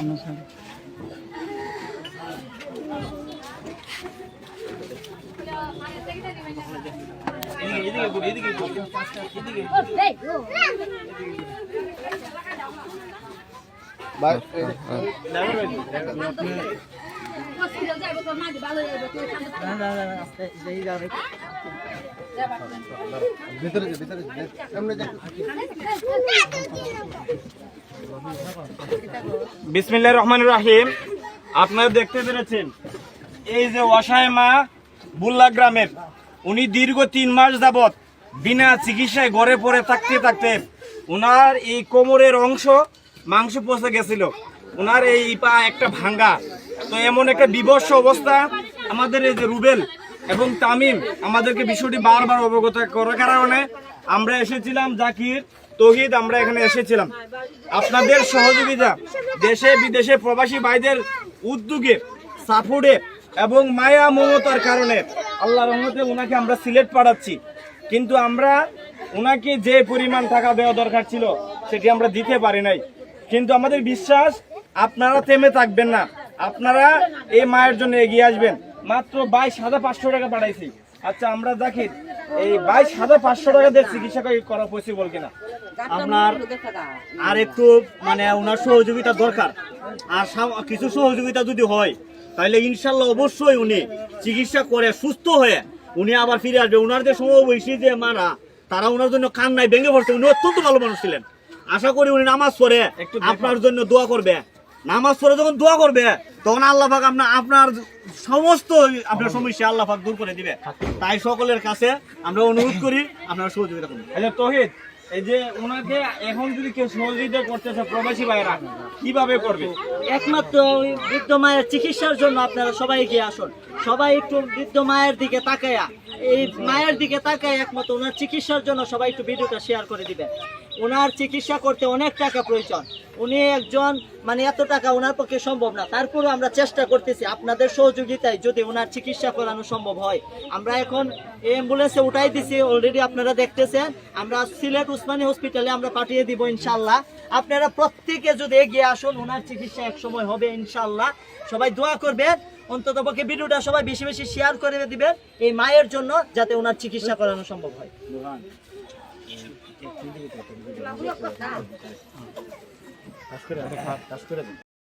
অনুসারে। না না না আস্তে যেই যাবে বিসমিল্লাহ রহমান রাহিম। আপনারা দেখতে পেরেছেন, এই যে অসহায় মা বুল্লা গ্রামের, উনি দীর্ঘ তিন মাস যাবত বিনা চিকিৎসায় ঘরে পড়ে থাকতে থাকতে ওনার এই কোমরের অংশ মাংস পচে গেছিল। ওনার এই পা একটা ভাঙ্গা। তো এমন একটা বিবর্ষ অবস্থা আমাদের এই যে রুবেল এবং তামিম, আমাদেরকে বিষয়টি বারবার অবগত করার কারণে আমরা এসেছিলাম জাকির, তহিদ, আমরা এখানে এসেছিলাম। আপনাদের সহযোগিতা দেশে, বিদেশে প্রবাসী ভাইদের উদ্যোগে, সাপোর্টে এবং মায়া মমতার কারণে আল্লাহ রহমতে ওনাকে আমরা সিলেট পাঠাচ্ছি। কিন্তু আমরা ওনাকে যে পরিমাণ টাকা দেওয়া দরকার ছিল, সেটি আমরা দিতে পারি নাই। কিন্তু আমাদের বিশ্বাস, আপনারা থেমে থাকবেন না। আপনারা এই মায়ের জন্য এগিয়ে আসবেন। মাত্র বাইশ হাজার পাঁচশো টাকা পাঠাইছি। আচ্ছা আমরা দেখি এই বাইশ হাজার পাঁচশো টাকা দিয়ে চিকিৎসা করা পসিবল কিনা? আপনার আর একটু মানে ওনার সহযোগিতা দরকার। আর কিছু সহযোগিতা যদি হয় তাহলে ইনশাল্লাহ অবশ্যই উনি চিকিৎসা করে সুস্থ হয়ে উনি আবার ফিরে আসবে। ওনার যে সমবয়সী যে মারা তারা ওনার জন্য কান্নায় ভেঙে পড়ছে। উনি অত্যন্ত ভালো মানুষ ছিলেন। আশা করি উনি নামাজ পড়ে আপনার জন্য দোয়া করবে। নামাজ পড়ে যখন দোয়া করবে তখন আল্লাহ পাক আপনার আপনার সমস্ত আপনার সমস্যা আল্লাহ পাক দূর করে দিবে। তাই সকলের কাছে আমরা অনুরোধ করি আপনারা সহযোগিতা করুন। হ্যালো তহিদ এই যে ওনাকে এখন যদি কেউ সহযোগিতা করতেছে প্রবাসী ভাইরা কীভাবে করবে? একমাত্র বৃদ্ধ মায়ের চিকিৎসার জন্য আপনারা সবাই এগিয়ে আসুন। সবাই একটু বৃদ্ধ মায়ের দিকে তাকায়া এই মায়ের দিকে তাকায় একমাত্র ওনার চিকিৎসার জন্য সবাই একটু ভিডিওটা শেয়ার করে দিবেন ওনার চিকিৎসা করতে অনেক টাকা প্রয়োজন। উনি একজন মানে এত টাকা ওনার পক্ষে সম্ভব না। তারপরেও আমরা চেষ্টা করতেছি আপনাদের সহযোগিতায় যদি ওনার চিকিৎসা করানো সম্ভব হয়। আমরা এখন অ্যাম্বুলেন্সে উঠাই দিছি অলরেডি আপনারা দেখতেছেন। আমরা সিলেট উসমানী হসপিটালে আমরা পাঠিয়ে দিব ইনশাল্লাহ আপনারা প্রত্যেকে যদি এগিয়ে আসুন, ওনার চিকিৎসা এক সময় হবে ইনশাল্লাহ সবাই দোয়া করবেন। অন্তত পক্ষে ভিডিওটা সবাই বেশি বেশি শেয়ার করে দিবেন এই মায়ের জন্য যাতে ওনার চিকিৎসা করানো সম্ভব হয়।